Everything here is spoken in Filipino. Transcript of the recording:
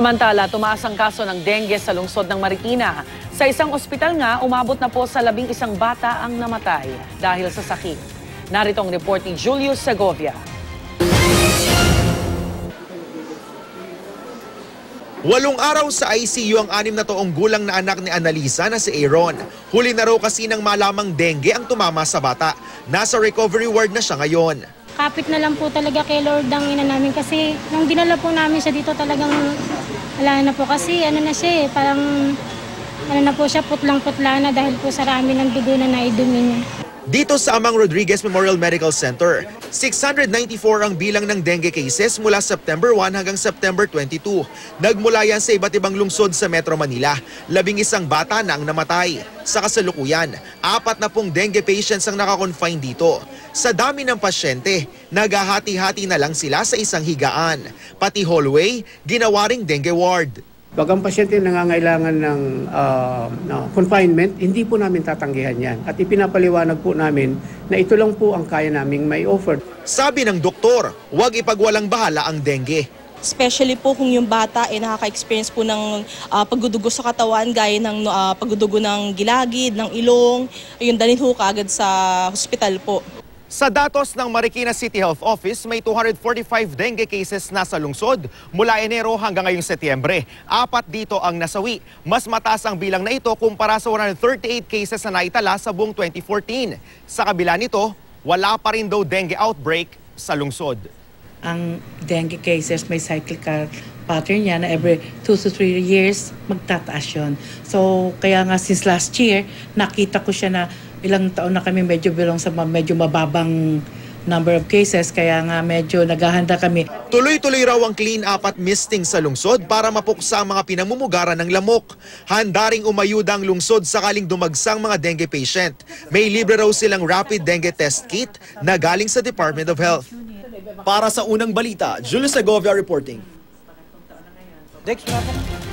Samantala, tumaas ang kaso ng dengue sa lungsod ng Marikina. Sa isang ospital nga, umabot na po sa labing isang bata ang namatay dahil sa sakit. Narito ang report ni Julius Segovia. Walong araw sa ICU ang anim na toong gulang na anak ni Annalisa na si Aaron. Huli na raw kasi nang malamang dengue ang tumama sa bata. Nasa recovery ward na siya ngayon. Kapit na lang po talaga kay Lord ang ina namin kasi nung dinala po namin siya dito talagang wala na po kasi ano na siya eh, parang ano na po siya putlang-putla na dahil po sa rami ng dugo na naidumi niya. Dito sa Amang Rodriguez Memorial Medical Center, 694 ang bilang ng dengue cases mula September 1 hanggang September 22. Nagmula yan sa iba't ibang lungsod sa Metro Manila. Labing isang bata na ang namatay. Sa kasalukuyan, apat na pong dengue patients ang nakakonfine dito. Sa dami ng pasyente, naghahati-hati na lang sila sa isang higaan. Pati hallway, ginawa ring dengue ward. Pag ang pasyente nangangailangan ng ah, na confinement, hindi po namin tatanggihan yan. At ipinapaliwanag po namin na ito lang po ang kaya naming may offer. Sabi ng doktor, huwag ipagwalang bahala ang dengue. Especially po kung yung bata ay nakaka-experience po ng ah, pagdudugo sa katawan gaya ng ah, pagdudugo ng gilagid, ng ilong, ayun dalhin ho kaagad sa hospital po. Sa datos ng Marikina City Health Office, may 245 dengue cases na sa lungsod mula Enero hanggang ngayong Setyembre. Apat dito ang nasawi. Mas mataas ang bilang na ito kumpara sa 138 cases na naitala sa buong 2014. Sa kabila nito, wala pa rin daw dengue outbreak sa lungsod. Ang dengue cases may cyclical pattern yan na every 2 to 3 years magtataas yun. So kaya nga since last year nakita ko siya na ilang taon na kami medyo belong sa medyo mababang number of cases kaya nga medyo naghahanda kami Tuloy-tuloy raw ang clean up at misting sa lungsod para mapuksa ang mga pinamumugaran ng lamok. Handa ring umayuda ang lungsod sakaling dumagsang mga dengue patient. May libre raw silang rapid dengue test kit na galing sa Department of Health. Para sa unang balita, Julius Segovia reporting. Dex, wala.